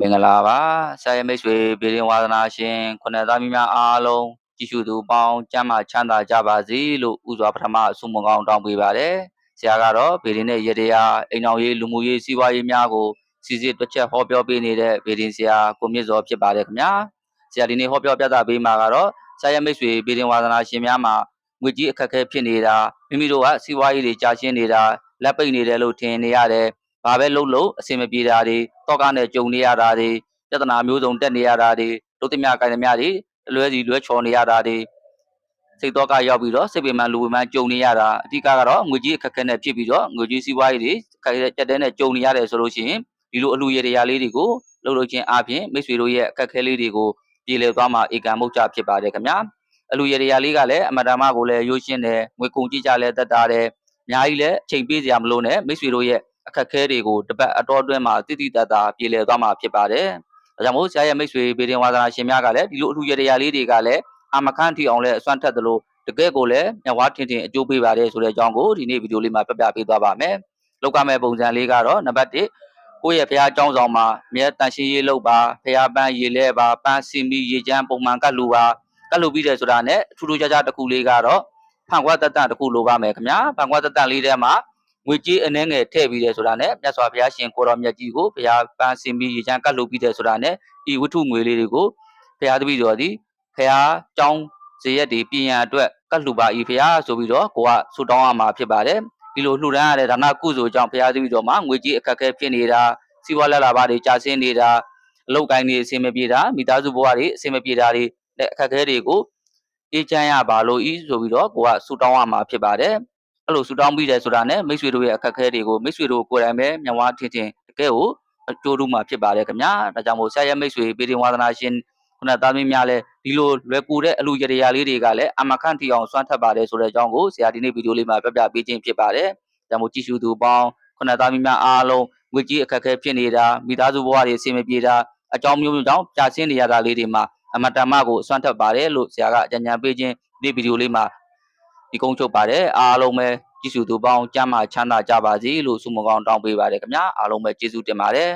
မင်္ဂလာပါဆရာမိတ်ဆွေဗီရင်ဝါသနာရှင်ခုနှစ်သားမိများအားလုံးကြည့်ရှုသူပေါင်းကျမ်းမာချမ်းသာကြပါစေလို့ဥစွာပထမအဆုမွန်ကောင်းတောင်းပေးပါတယ်ဆရာကတော့ဗီရင်နဲ့ရတရားအိမ်အောင်ရေးလူမှုရေးစီးပွားရေးများကိုစီစစ်တွက်ချက်ဟောပြောပေးနေတဲ့ဗီရင်ဆရာကိုမြင့်စောဖြစ်ပါတယ်ခင်ဗျာဆရာဒီနေ့ဟောပြောပြသပေးမှာကတော့ဆရာမိတ်ဆွေဗီရင်ဝါသနာရှင်များမှာငွေကြီးအခက်အခဲဖြစ်နေတာမိမိတို့ကစီးပွားရေးတွေကြာရှင်းနေတာလက်ပိတ်နေတယ်လို့ထင်နေရတယ် ဘာပဲလုပ်လို့အဆင်မပြေတာတွေတောကနဲ့ကြုံနေရတာတွေပြဿနာမျိုးစုံတက်နေရတာတွေတို့သမျှကိုင်သမျှတွေအလွဲစီလွဲချော်နေရတာတွေစိတ်တော့ကရောက်ပြီးတော့စိတ်ပင်ပန်းလူပင်ပန်းကြုံနေရတာအဓိကကတော့ငွေကြီးအခက်အခဲနဲ့ဖြစ်ပြီးတော့ငွေကြီးစီးပွားရေးတွေခက်ခဲကြက်တဲ့နဲ့ကြုံနေရတယ်ဆိုလို့ရှိရင်ဒီလိုအလူရရလေးတွေကိုလှုပ်လှုပ်ချင်းအပြင်မိတ်ဆွေတို့ရဲ့အခက်အခဲလေးတွေကိုပြည်လည်သွားမှာဧကံမုတ်ချဖြစ်ပါတယ်ခင်ဗျာအလူရရလေးကလည်းအမတမကိုလည်းရိုးရှင်းတယ်ငွေကုန်ကြည့်ကြလဲတက်တာတယ်အများကြီးလည်းအချိန်ပေးစရာမလိုနဲ့မိတ်ဆွေတို့ရဲ့ အခက်အခဲတွေကိုတပတ်အတော်အတွင်းမှာတိတိတတ်တာပြေလည်သွားမှာဖြစ်ပါတယ်။ဒါကြောင့်မို့ဆရာရဲ့မိတ်ဆွေဘေဒင်ဝါသနာရှင်များကလည်းဒီလိုအထူးရတရားလေးတွေကလည်းအာမခန့်ထီအောင်လဲအစွမ်းထက်သလိုတကယ်ကိုလည်းမြဝါထင်ထင်အကျိုးပေးပါတယ်ဆိုတဲ့အကြောင်းကိုဒီနေ့ဗီဒီယိုလေးမှာပြပြပေးသွားပါမယ်။လောက်ကမဲ့ပုံစံလေးကတော့နံပါတ်1ကိုယ့်ရဲ့ဘုရားအကြောင်းဆောင်မှာမြဲတန်ရှင်းရေးလုပ်ပါဘုရားပန်းရေလဲပါပန်းစင်ပြီးရေချမ်းပုံမှန်ကတ်လူပါကတ်လူပြီးတယ်ဆိုတာနဲ့အထူးထူးခြားခြားတစ်ခုလေးကတော့ဖန်ခွာတတတတစ်ခုလိုပါမယ်ခင်ဗျာဖန်ခွာတတလေးထဲမှာ ငွေကြေးအနှဲငယ်ထည့်ပြီးတယ်ဆိုတာနဲ့မြတ်စွာဘုရားရှင်ကိုတော်မြတ်ကြီးကိုဘုရားပန်းစင်ပြီးရေချမ်းကတ်လုပ်ပြီးတယ်ဆိုတာနဲ့ဤဝတ္ထုငွေလေးတွေကိုဘုရားတပည့်တော်သည်ဘုရားကြောင်းဇေယက်တွေပြင်ရန်အတွက်ကတ်လှူပါဤဘုရားဆိုပြီးတော့ကိုကဆူတောင်းရမှာဖြစ်ပါတယ်ဒီလိုလှူဒန်းရတဲ့ဒါနကုသိုလ်ကြောင့်ဘုရားတပည့်တော်မှာငွေကြေးအခက်အခဲဖြစ်နေတာစီးပွားလက်လာပါတွေကြာဆင်းနေတာအလုပ်ကိုင်းတွေအဆင်မပြေတာမိသားစုဘဝတွေအဆင်မပြေတာတွေနဲ့အခက်အခဲတွေကိုအေးချမ်းရပါလို့ဤဆိုပြီးတော့ကိုကဆူတောင်းရမှာဖြစ်ပါတယ် အဲ့လိုဆူတောင်းပြီးတယ်ဆိုတာနဲ့မိတ်ဆွေတို့ရဲ့အခက်အခဲတွေကိုမိတ်ဆွေတို့ကိုယ်တိုင်ပဲမျက်ဝါးထင်ထင်တကယ်ကိုအကျိုးတူမှာဖြစ်ပါတယ်ခင်ဗျာဒါကြောင့်မို့ဆရာရဲ့မိတ်ဆွေပေတင်ဝါသနာရှင်ခုနသားသမီးများလည်းဒီလိုလွယ်ကူတဲ့အလူရရလေးတွေကလည်းအမခန့်ထီအောင်စွမ်းထပ်ပါတယ်ဆိုတဲ့အကြောင်းကိုဆရာဒီနေ့ဗီဒီယိုလေးမှာပြပြပေးခြင်းဖြစ်ပါတယ်ဒါကြောင့်မို့ကြည့်ရှုသူပေါင်းခုနသားသမီးများအားလုံးငွေကြီးအခက်အခဲဖြစ်နေတာမိသားစုဘဝတွေအဆင်မပြေတာအကြောင်းမျိုးမျိုးကြောင့်ကြာဆင်းနေရတာလေးတွေမှာအမတမကိုစွမ်းထပ်ပါတယ်လို့ဆရာကအကြံဉာဏ်ပေးခြင်းဒီဗီဒီယိုလေးမှာ ဒီကုန်းချုပ်ပါတယ်အားလုံးပဲကြည့်ရှုသူပေါင်းကျမ်းမာချမ်းသာကြပါစေလို့ဆုမကောင်းတောင်းပေးပါတယ်ခင်ဗျာအားလုံးပဲကျေးဇူးတင်ပါတယ်